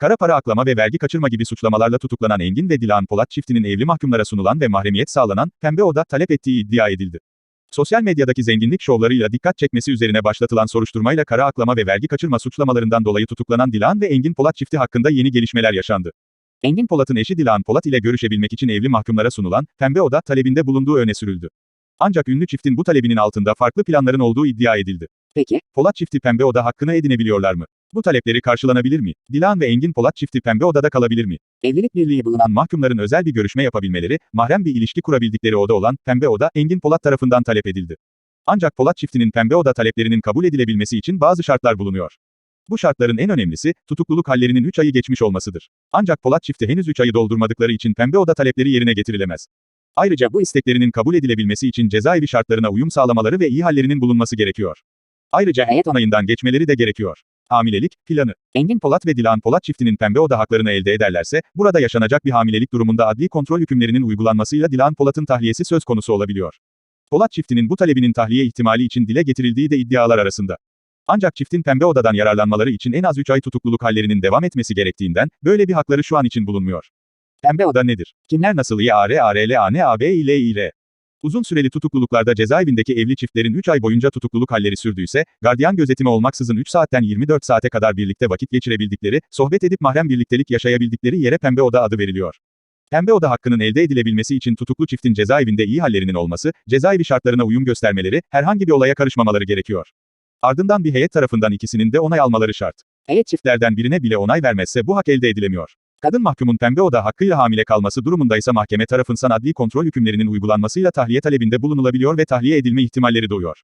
Kara para aklama ve vergi kaçırma gibi suçlamalarla tutuklanan Engin ve Dilan Polat çiftinin evli mahkumlara sunulan ve mahremiyet sağlanan pembe oda talep ettiği iddia edildi. Sosyal medyadaki zenginlik şovlarıyla dikkat çekmesi üzerine başlatılan soruşturmayla kara aklama ve vergi kaçırma suçlamalarından dolayı tutuklanan Dilan ve Engin Polat çifti hakkında yeni gelişmeler yaşandı. Engin Polat'ın eşi Dilan Polat ile görüşebilmek için evli mahkumlara sunulan pembe oda talebinde bulunduğu öne sürüldü. Ancak ünlü çiftin bu talebinin altında farklı planların olduğu iddia edildi. Peki, Polat çifti pembe oda hakkını edinebiliyorlar mı? Bu talepleri karşılanabilir mi? Dilan ve Engin Polat çifti pembe odada kalabilir mi? evlilik birliği bulunan mahkumların özel bir görüşme yapabilmeleri, mahrem bir ilişki kurabildikleri oda olan pembe oda Engin Polat tarafından talep edildi. Ancak Polat çiftinin pembe oda taleplerinin kabul edilebilmesi için bazı şartlar bulunuyor. Bu şartların en önemlisi, tutukluluk hallerinin 3 ayı geçmiş olmasıdır. Ancak Polat çifti henüz 3 ayı doldurmadıkları için pembe oda talepleri yerine getirilemez. Ayrıca bu isteklerinin kabul edilebilmesi için cezaevi şartlarına uyum sağlamaları ve iyi hallerinin bulunması gerekiyor. Ayrıca heyet onayından geçmeleri de gerekiyor. Hamilelik, planı. Engin Polat ve Dilan Polat çiftinin pembe oda haklarını elde ederlerse, burada yaşanacak bir hamilelik durumunda adli kontrol hükümlerinin uygulanmasıyla Dilan Polat'ın tahliyesi söz konusu olabiliyor. Polat çiftinin bu talebinin tahliye ihtimali için dile getirildiği de iddialar arasında. Ancak çiftin pembe odadan yararlanmaları için en az 3 ay tutukluluk hallerinin devam etmesi gerektiğinden, böyle bir hakları şu an için bulunmuyor. Pembe oda nedir? Kimler nasıl İAR, ARL, AN, AB, İL, İR? Uzun süreli tutukluluklarda cezaevindeki evli çiftlerin 3 ay boyunca tutukluluk halleri sürdüyse, gardiyan gözetimi olmaksızın 3 saatten 24 saate kadar birlikte vakit geçirebildikleri, sohbet edip mahrem birliktelik yaşayabildikleri yere pembe oda adı veriliyor. Pembe oda hakkının elde edilebilmesi için tutuklu çiftin cezaevinde iyi hallerinin olması, cezaevi şartlarına uyum göstermeleri, herhangi bir olaya karışmamaları gerekiyor. Ardından bir heyet tarafından ikisinin de onay almaları şart. heyet çift Çiftlerden birine bile onay vermezse bu hak elde edilemiyor. Kadın mahkumun pembe oda hakkıyla hamile kalması durumundaysa mahkeme tarafından adli kontrol hükümlerinin uygulanmasıyla tahliye talebinde bulunulabiliyor ve tahliye edilme ihtimalleri doğuyor.